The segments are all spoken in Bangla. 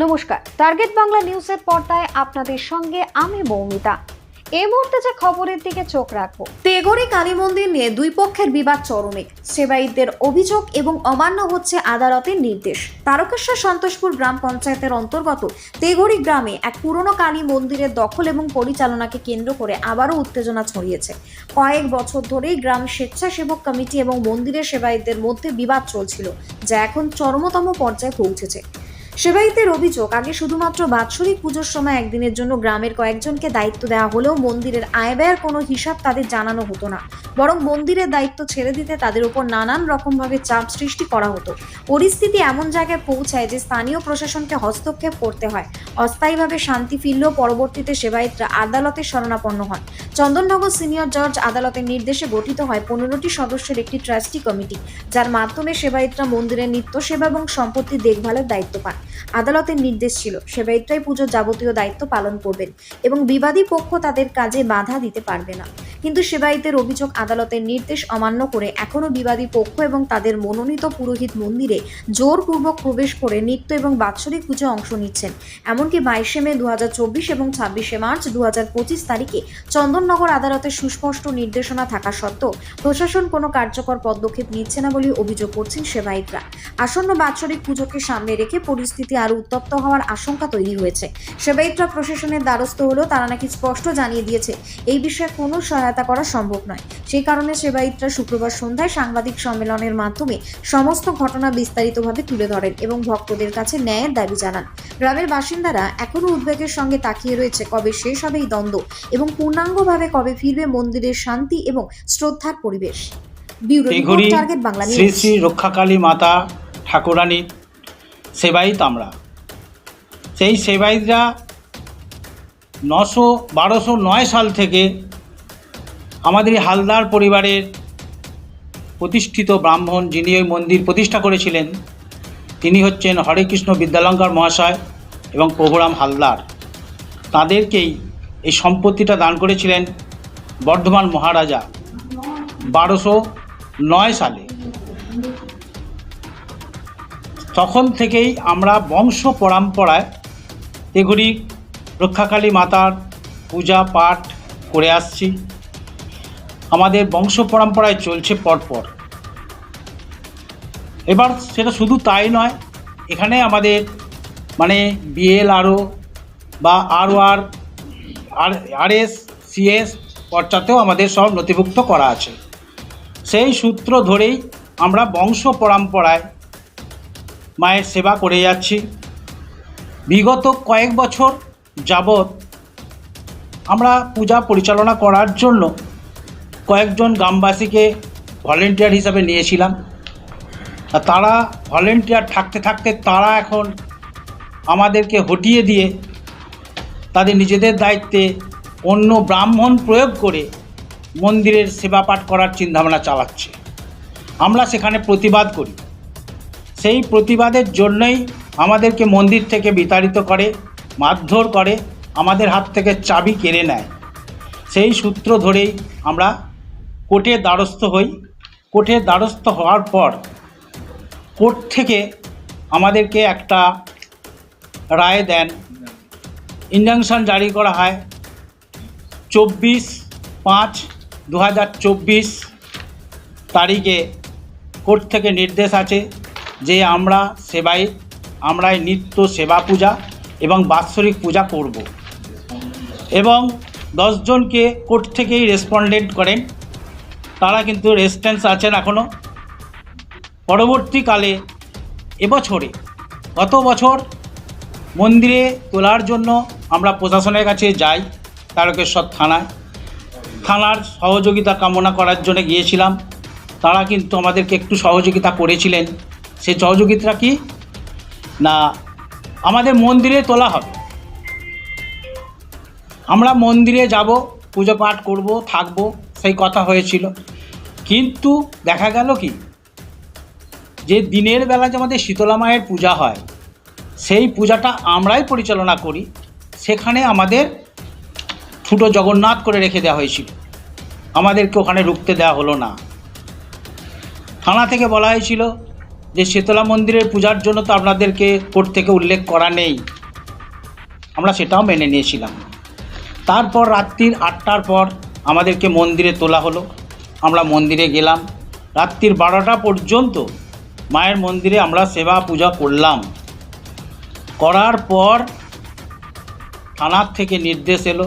নমস্কার। টার্গেট বাংলা নিউজের পর্দায় আপনাদের সঙ্গে আমি মৌমিতা। এই মুহূর্তে যে খবরের দিকে চোখ রাখব, তেগরি কালী মন্দির নিয়ে দুই পক্ষের বিবাদ চরমে। সেবায়িতদের অভিযোগ এবং অমান্য হচ্ছে আদালতের নির্দেশ। তারকেশ্বর সন্তোষপুর গ্রাম পঞ্চায়েতের অন্তর্গত তেগরি গ্রামে এক পুরনো কালী মন্দিরের দখল এবং পরিচালনাকে কেন্দ্র করে আবারও উত্তেজনা ছড়িয়েছে। কয়েক বছর ধরেই গ্রাম স্বেচ্ছাসেবক কমিটি এবং মন্দিরের সেবায়িতদের মধ্যে বিবাদ চলছিল, যা এখন চরমতম পর্যায়ে পৌঁছেছে। সেবায়িতের অভিযোগ, আগে শুধুমাত্র বাৎসরিক পুজোর সময় একদিনের জন্য গ্রামের কয়েকজনকে দায়িত্ব দেওয়া হলেও মন্দিরের আয় ব্যয়ের কোনো হিসাব তাদের জানানো হতো না। বরং মন্দিরের দায়িত্ব ছেড়ে দিতে তাদের উপর নানান রকমভাবে চাপ সৃষ্টি করা হতো। পরিস্থিতি এমন জায়গায় পৌঁছায় যে স্থানীয় প্রশাসনকে হস্তক্ষেপ করতে হয়। অস্থায়ীভাবে শান্তি ফিরলেও পরবর্তীতে সেবায়িতরা আদালতে শরণাপন্ন হন। চন্দননগর সিনিয়র জজ আদালতের নির্দেশে গঠিত হয় পনেরোটি সদস্যের একটি ট্রাস্টি কমিটি, যার মাধ্যমে সেবায়িতরা মন্দিরের নিত্য সেবা এবং সম্পত্তি দেখভালের দায়িত্ব পান। আদালতের নির্দেশ ছিল। সেবায়িত্রাই পুজোর যাবতীয় দায়িত্ব পালন করবেন এবং বিবাদী পক্ষ তাদের কাজে বাধা দিতে পারবে না। কিন্তু সেবায়িতের অভিযোগ আদালতের নির্দেশ অমান্য করে এখনও বিবাদী পক্ষ এবং তাদের মনোনীত পুরোহিত মন্দিরে জোরপূর্বক প্রবেশ করে নিত্য এবং বাৎসরিক পুজো অংশ নিচ্ছেন। এমনকি বাইশে মে দুহাজার চব্বিশ এবং ছাব্বিশে মার্চ দুহাজার পঁচিশ তারিখে চন্দননগর আদালতের সুস্পষ্ট নির্দেশনা থাকা সত্ত্বেও প্রশাসন কোনো কার্যকর পদক্ষেপ নিচ্ছে না বলে অভিযোগ করছেন সেবায়িতরা। আসন্ন বাৎসরিক পুজোকে সামনে রেখে পরিস্থিতি আরও উত্তপ্ত হওয়ার আশঙ্কা তৈরি হয়েছে। সেবায়িতরা প্রশাসনের দ্বারস্থ হলেও তারা নাকি স্পষ্ট জানিয়ে দিয়েছে, এই বিষয়ে কোনো সহায়তা করা সম্ভব নয়। সেই কারণে সেবায়িতরা শুক্রবার সন্ধ্যায় সাংবাদিক সম্মেলনের মাধ্যমে সমস্ত ঘটনা বিস্তারিতভাবে তুলে ধরেন এবং ভক্তদের কাছে ন্যায়ের দাবি জানান। গ্রামের বাসিন্দারা এখনও উদ্বেগের সঙ্গে তাকিয়ে রয়েছে কবে শেষ হবে এই দ্বন্দ্ব এবং পূর্ণাঙ্গভাবে কবে ফিরবে মন্দিরের শান্তি এবং শ্রদ্ধার পরিবেশ। শ্রী শ্রী রক্ষাকালী মাতা ঠাকুরানীর সেবায়িত আমরা। সেই সেবায়িতরা নশো বারোশো নয় সাল থেকে আমাদের এই হালদার পরিবারের প্রতিষ্ঠিত ব্রাহ্মণ যিনি ওই মন্দির প্রতিষ্ঠা করেছিলেন, তিনি হচ্ছেন হরেকৃষ্ণ বিদ্যালঙ্কার মহাশয় এবং প্রভুরাম হালদার। তাদেরকেই এই সম্পত্তিটা দান করেছিলেন বর্ধমান মহারাজা বারোশো নয় সালে। তখন থেকেই আমরা বংশ পরম্পরায় এগুলি রক্ষাকালী মাতার পূজা পাঠ করে আসছি। আমাদের বংশ পরম্পরায় চলছে পরপর। এবার সেটা শুধু তাই নয়, এখানে আমাদের মানে বিএল আরও বা আর আর আরএস সিএস পর্চাতেও আমাদের সব নথিভুক্ত করা আছে। সেই সূত্র ধরেই আমরা বংশ পরম্পরায় মায়ের সেবা করে যাচ্ছি। বিগত কয়েক বছর যাবৎ আমরা পূজা পরিচালনা করার জন্য কয়েকজন গ্রামবাসীকে ভলেন্টিয়ার হিসাবে নিয়েছিলাম। তারা ভলেন্টিয়ার থাকতে থাকতে তারা এখন আমাদেরকে হটিয়ে দিয়ে তাদের নিজেদের দায়িত্বে অন্য ব্রাহ্মণ প্রয়োগ করে মন্দিরের সেবা পাঠ করার চিন্তাভাবনা চালাচ্ছে। আমরা সেখানে প্রতিবাদ করি। সেই প্রতিবাদের জন্যই আমাদেরকে মন্দির থেকে বিতাড়িত করে, মারধর করে, আমাদের হাত থেকে চাবি কেড়ে নেয়। সেই সূত্র ধরেই আমরা কোর্টের দ্বারস্থ হই। কোর্টের দ্বারস্থ হওয়ার পর কোর্ট থেকে আমাদেরকে একটা রায় দেন। ইনজাংশন জারি করা হয় চব্বিশ পাঁচ দু তারিখে। কোর্ট থেকে নির্দেশ আছে যে আমরা সেবাই, আমরাই নিত্য সেবা পূজা এবং বাৎসরিক পূজা করব। এবং দশজনকে কোর্ট থেকেই রেসপন্ডেন্ট করেন। তারা কিন্তু রেসপেন্স আছেন এখনও পরবর্তীকালে এবছরে, গত বছর মন্দিরে তোলার জন্য আমরা প্রশাসনের কাছে যাই, তারকেশ্বর থানায়। থানার সহযোগিতা কামনা করার জন্য গিয়েছিলাম। তারা কিন্তু আমাদেরকে একটু সহযোগিতা করেছিলেন। সেই সহযোগিতা কি? না, আমাদের মন্দিরে তোলা হবে। আমরা মন্দিরে যাব, পুজো পাঠ করব, থাকব, সেই কথা হয়েছিল। কিন্তু দেখা গেল কি? যে দিনের বেলা যে আমাদের শীতলা মায়ের পূজা হয়, সেই পূজাটা আমরাই পরিচালনা করি, সেখানে আমাদের ছোটো জগন্নাথ করে রেখে দেওয়া হয়েছিল। আমাদেরকে ওখানে রুখতে দেওয়া হলো না। থানা থেকে বলা হয়েছিল যে শীতলা মন্দিরের পূজার জন্য তো আপনাদেরকে কোর্ট থেকে উল্লেখ করা নেই। আমরা সেটাও মেনে নিয়েছিলাম। তারপর রাত্রির আটটার পর আমাদেরকে মন্দিরে তোলা হলো। আমরা মন্দিরে গেলাম। রাত্রির বারোটা পর্যন্ত মায়ের মন্দিরে আমরা সেবা পূজা করলাম। করার পর থানার থেকে নির্দেশ এলো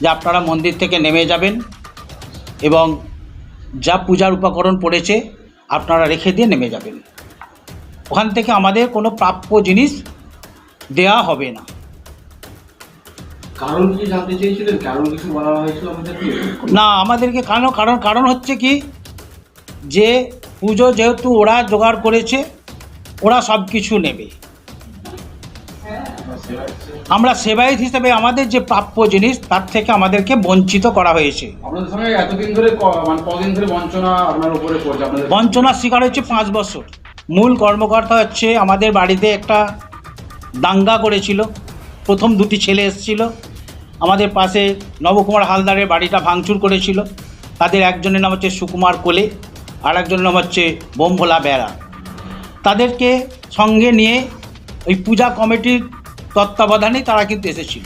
যে আপনারা মন্দির থেকে নেমে যাবেন এবং যা পূজার উপকরণ পড়েছে আপনারা রেখে দিয়ে নেমে যাবেন। ওখান থেকে আমাদের কোনো প্রাপ্য জিনিস দেয়া হবে না। কারণ কি জানতে চেয়েছিলেন? কারণ কিছু বলা হয়েছিল আমাদেরকে না আমাদেরকে কারণ কারণ কারণ হচ্ছে কি? যে পুজো যেহেতু ওরা জোগাড় করেছে ওরা সব কিছু নেবে। আমরা সেবায়ত হিসেবে আমাদের যে প্রাপ্য জিনিস তার থেকে আমাদেরকে বঞ্চিত করা হয়েছে। মানে বঞ্চনা শিকার হচ্ছে পাঁচ বছর। মূল কর্মকর্তা হচ্ছে আমাদের বাড়িতে একটা দাঙ্গা করেছিল। প্রথম দুটি ছেলে এসেছিল। আমাদের পাশে নবকুমার হালদারের বাড়িটা ভাঙচুর করেছিল। তাদের একজনের নাম হচ্ছে সুকুমার কোলে আর একজনের নাম হচ্ছে বোমভোলা বেড়া। তাদেরকে সঙ্গে নিয়ে ওই পূজা কমিটির তত্ত্বাবধানে তারা কিন্তু এসেছিল।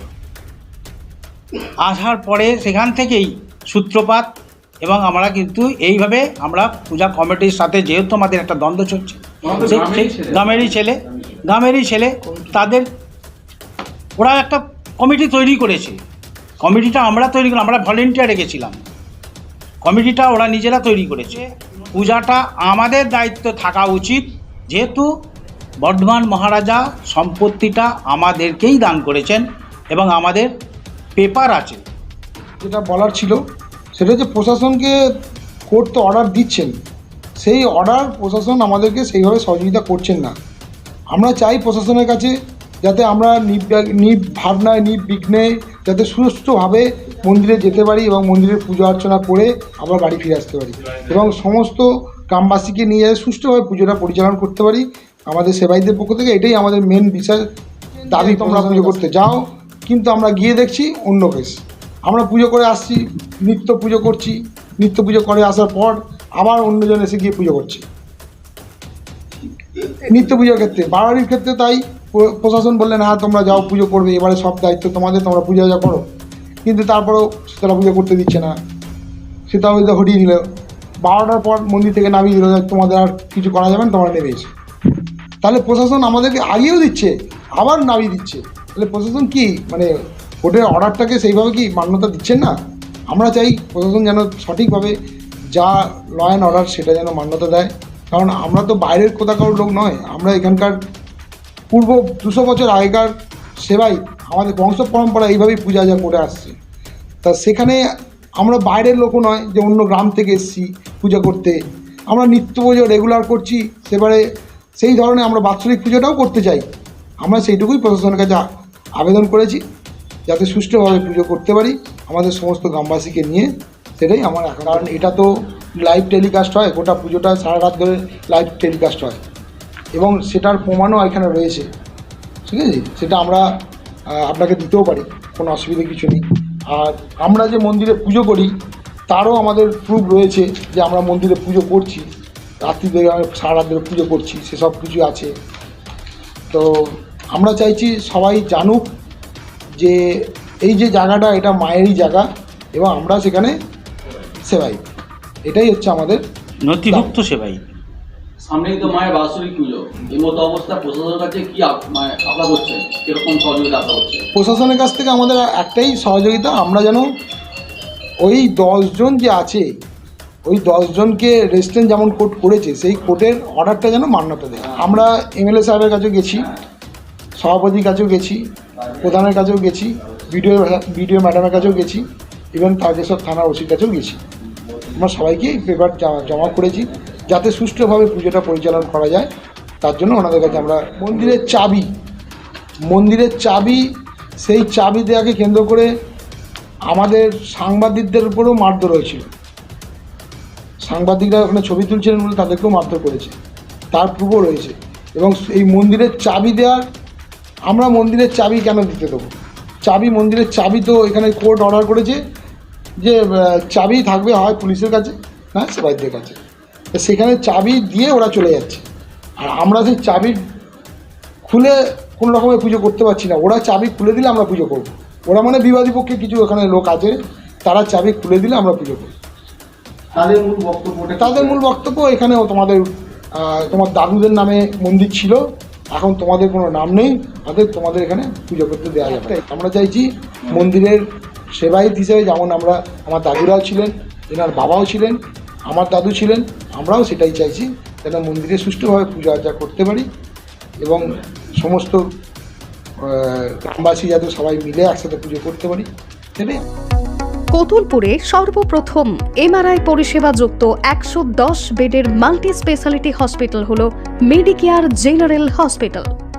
আসার পরে সেখান থেকেই সূত্রপাত এবং আমরা কিন্তু এইভাবে আমরা পূজা কমিটির সাথে যেহেতু আমাদের একটা দ্বন্দ্ব চলছে গ্রামেরই ছেলে। গ্রামেরই ছেলে তাদের ওরা একটা কমিটি তৈরি করেছে। কমিটিটা আমরা তৈরি করলাম আমরা ভলেন্টিয়ার রেখেছিলাম কমিটিটা ওরা নিজেরা তৈরি করেছে। পূজাটা আমাদের দায়িত্ব থাকা উচিত, যেহেতু বর্ধমান মহারাজা সম্পত্তিটা আমাদেরকেই দান করেছেন এবং আমাদের পেপার আছে। যেটা বলার ছিল, সেটা হচ্ছে প্রশাসনকে কোর্ট তো অর্ডার দিচ্ছেন। সেই অর্ডার প্রশাসন আমাদেরকে সেইভাবে সহযোগিতা করছেন না। আমরা চাই প্রশাসনের কাছে যাতে আমরা নির্ভাবনায় নির্বিঘ্নে যাতে সুস্থভাবে মন্দিরে যেতে পারি এবং মন্দিরের পুজো অর্চনা করে আবার বাড়ি ফিরে আসতে পারি। এবং সমস্ত গ্রামবাসীকে নিয়ে সুষ্ঠুভাবে পুজোটা পরিচালনা করতে পারি আমাদের সেবাইদের পক্ষ থেকে। এটাই আমাদের মেন বিষয় দাবি, তোমরা পুজো করতে যাও। কিন্তু আমরা গিয়ে দেখছি অন্য কেস আমরা পুজো করে আসছি, নিত্য পুজো করছি। নিত্য পুজো করে আসার পর আবার অন্যজন এসে গিয়ে পুজো করছে। নিত্য পুজোর ক্ষেত্রে বাড়ির ক্ষেত্রে তাই প্রশাসন বললেন হ্যাঁ তোমরা যাও, পুজো করবে, এবারে সব দায়িত্ব তোমাদের, তোমরা পুজো যা করো। কিন্তু তারপরেও শীতলা পুজো করতে দিচ্ছে না। শীতলা পুজো হটিয়ে দিল। বারোটার পর মন্দির থেকে নামিয়ে দিল তোমাদের আর কিছু করা যাবে না, তোমরা এসো। তাহলে প্রশাসন আমাদেরকে আগেও দিচ্ছে, আবার নামিয়ে দিচ্ছে। তাহলে প্রশাসন কি মানে কোর্টের অর্ডারটাকে সেইভাবে কি মান্যতা দিচ্ছেন না? আমরা চাই প্রশাসন যেন সঠিকভাবে যা ল অ্যান্ড অর্ডার সেটা যেন মান্যতা দেয়। কারণ আমরা তো বাইরের কোথাকার লোক নয়, আমরা এখানকার পূর্ব দুশো বছর আগেকার সেবাই আমাদের বংশ পরম্পরা এইভাবেই পূজা যা করে আসছে। তা সেখানে আমরা বাইরের লোকও নয় যে অন্য গ্রাম থেকে এসেছি পূজা করতে। আমরা নিত্য পুজো রেগুলার করছি, সেবারে সেই ধরনের আমরা বাৎসরিক পুজোটাও করতে চাই। আমরা সেইটুকুই প্রশাসনের কাছে আবেদন করেছি, যাতে সুষ্ঠুভাবে পুজো করতে পারি আমাদের সমস্ত গ্রামবাসীকে নিয়ে। সেটাই আমার কারণ এটা তো লাইভ টেলিকাস্ট হয়, গোটা পুজোটা সারা রাত ধরে লাইভ টেলিকাস্ট হয়। এবং সেটার প্রমাণও এখানে রয়েছে। ঠিক আছে? সেটা আমরা আপনাকে দিতেও পারি, কোনো অসুবিধা কিছু নেই। আর আমরা যে মন্দিরে পুজো করি, তারও আমাদের প্রুফ রয়েছে যে আমরা মন্দিরে পুজো করছি। রাত্রি ধরে সারা ধরে পুজো করছি, সেসব কিছু আছে। তো আমরা চাইছি সবাই জানুক যে এই যে জায়গাটা, এটা মায়েরই জায়গা এবং আমরা সেখানে সেবাই। এটাই হচ্ছে আমাদের নথিভুক্ত সেবাই। সামনেই তো মায়ের বাৎসরিক পুজো। এই মতো অবস্থা প্রশাসনের কাছে কি আপ- মানে আশা করছেন? কীরকম সহযোগিতা আশা করছেন? প্রশাসনের কাছ থেকে আমাদের একটাই সহযোগিতা আমরা যেন ওই দশজন যে আছে ওই দশজনকে রেস্টুরেন্ট যেমন কোর্ট করেছে সেই কোর্টের অর্ডারটা যেন মান্যতা দেয়। আমরা এমএলএ সাহেবের কাছেও গেছি সভাপতির কাছেও গেছি প্রধানের কাছেও গেছি বিডিও বিডিও ম্যাডামের কাছেও গেছি ইভেন তারকেশ্বর থানার ওসির কাছেও গেছি। আমরা সবাইকে পেপার জমা করেছি। যাতে সুষ্ঠুভাবে পুজোটা পরিচালনা করা যায়, তার জন্য ওনাদের কাছে আমরা মন্দিরের চাবি মন্দিরের চাবি, সেই চাবি দেওয়াকে কেন্দ্র করে আমাদের সাংবাদিকদের উপরেও মারধর হয়েছিল। সাংবাদিকরা ওখানে ছবি তুলছিলেন বলে তাদেরকেও মারধর করেছে। তার প্রুফও রয়েছে। এবং এই মন্দিরের চাবি দেওয়ার আমরা মন্দিরের চাবি কেন দিতে দেবো? চাবি, মন্দিরের চাবি তো এখানে কোর্ট অর্ডার করেছে যে চাবি থাকবে হয় পুলিশের কাছে, না সেবাইদের কাছে। সেখানে চাবি দিয়ে ওরা চলে যাচ্ছে। আর আমরা সেই চাবি খুলে কোনো রকমের পুজো করতে পারছি না। ওরা চাবি খুলে দিলে আমরা পুজো করব। ওরা মানে বিবাদী পক্ষে কিছু এখানে লোক আছে তারা চাবি খুলে দিলে আমরা পুজো করব। তাদের মূল বক্তব্য? তাদের মূল বক্তব্য এখানেও তোমাদের তোমার দাদুদের নামে মন্দির ছিল। এখন তোমাদের কোনো নাম নেই। তাদের তোমাদের এখানে পুজো করতে দেওয়া যাবে। আমরা চাইছি মন্দিরের সেবায়িত হিসেবে যেমন আমরা আমার দাদুরাও ছিলেন এনার বাবাও ছিলেন আমার দাদু ছিলেন, আমরাও সেটাই চাইছি, যেন মন্দিরে সুষ্ঠুভাবে পূজা আর্চা করতে পারি এবং সমস্ত গ্রামবাসী যাতে সবাই মিলে একসাথে পুজো করতে পারি। সেটাই কতুলপুরে সর্বপ্রথম এমআরআই পরিষেবা যুক্ত একশো দশ বেডের মাল্টি স্পেশালিটি হসপিটাল হল মেডিকেয়ার জেনারেল হসপিটাল।